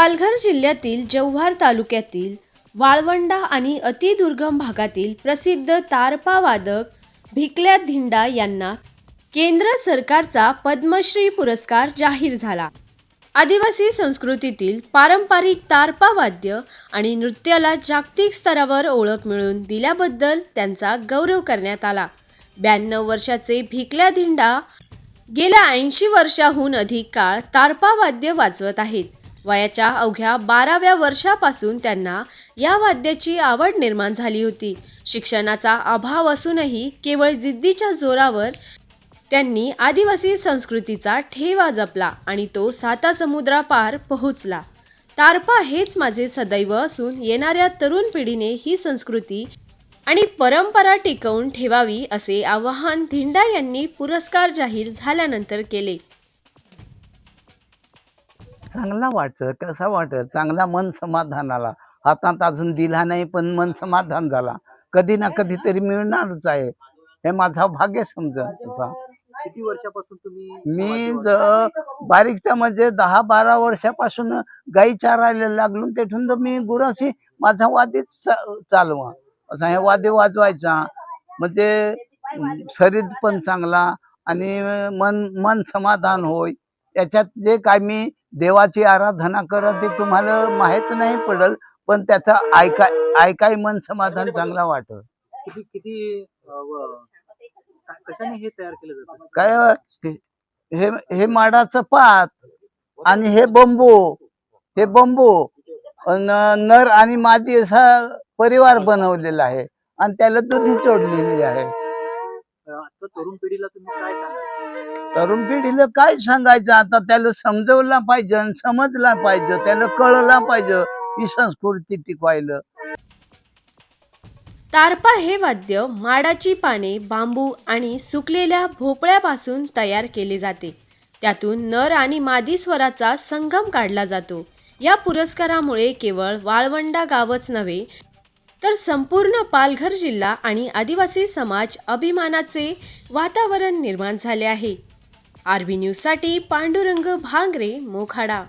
पालघर जिल्ह्यातील जव्हार तालुक्यातील वाळवंडा आणि अतिदुर्गम भागातील प्रसिद्ध तारपा वादक भिकल्या धिंडा यांना केंद्र सरकारचा पद्मश्री पुरस्कार जाहीर झाला. आदिवासी संस्कृतीतील पारंपरिक तारपा वाद्य आणि नृत्याला जागतिक स्तरावर ओळख मिळवून दिल्याबद्दल त्यांचा गौरव करण्यात आला. ब्याण्णव वर्षाचे भिकल्या धिंडा गेल्या ऐंशी वर्षाहून अधिक काळ तारपा वाद्य वाजवत आहेत. वयाच्या अवघ्या बाराव्या वर्षापासून त्यांना या वाद्याची आवड निर्माण झाली होती. शिक्षणाचा अभाव असूनही केवळ जिद्दीच्या जोरावर त्यांनी आदिवासी संस्कृतीचा ठेवा जपला आणि तो साता समुद्रापार पोहोचला. तारपा हेच माझे सदैव असून येणाऱ्या तरुण पिढीने ही संस्कृती आणि परंपरा टिकवून ठेवावी असे आवाहन धिंडा यांनी पुरस्कार जाहीर झाल्यानंतर केले. चांगला वाटत कसा वाटत? चांगला मन समाधानाला. हातात अजून दिला नाही पण मन समाधान झाला. कधी ना कधी तरी मिळणारच आहे. हे माझा भाग्य समजा तसा किती वर्षापासून तुम्ही मी ज बारीकच्या म्हणजे दहा बारा वर्षापासून गाई चारायला लागलो तेथून तर मी गुराशी माझा वादीच चालवा. असा हे वादे वाजवायचा. म्हणजे शरीर पण चांगला आणि मन मन समाधान होय. त्याच्यात जे काय मी देवाची आराधना करत ते तुम्हाला माहीत नाही पडल पण त्याचा ऐकाय ऐकाय मन समाधान चांगला वाटत किती किती कशाने हे तयार केलं जातं? काय हे हे माडाचं पात आणि हे बंबू हे बंबू नर आणि मादी असा परिवार बनवलेला आहे आणि त्याला दुधी चोडलेली आहे. आता तरुण पिढीला तुम्ही काय सांगाल तरुण पिढीला काय सांगायचं? आता त्याला समजवला पाहिजे समजला पाहिजे. त्याला कळला पाहिजे. ही संस्कृती टिकवायला. तारपा हे वाद्य माडाची पाने बांबू आणि सुकलेल्या भोपळ्यापासून तयार केले जाते. त्यातून नर आणि मादी स्वराचा संगम काढला जातो. या पुरस्कारामुळे केवळ वाळवंडा गावच नव्हे तर संपूर्ण पालघर जिल्हा आणि आदिवासी समाज अभिमानाचे वातावरण निर्माण झाले आहे. आरबी न्यूजसाठी पांडुरंग भांगरे मोखाडा.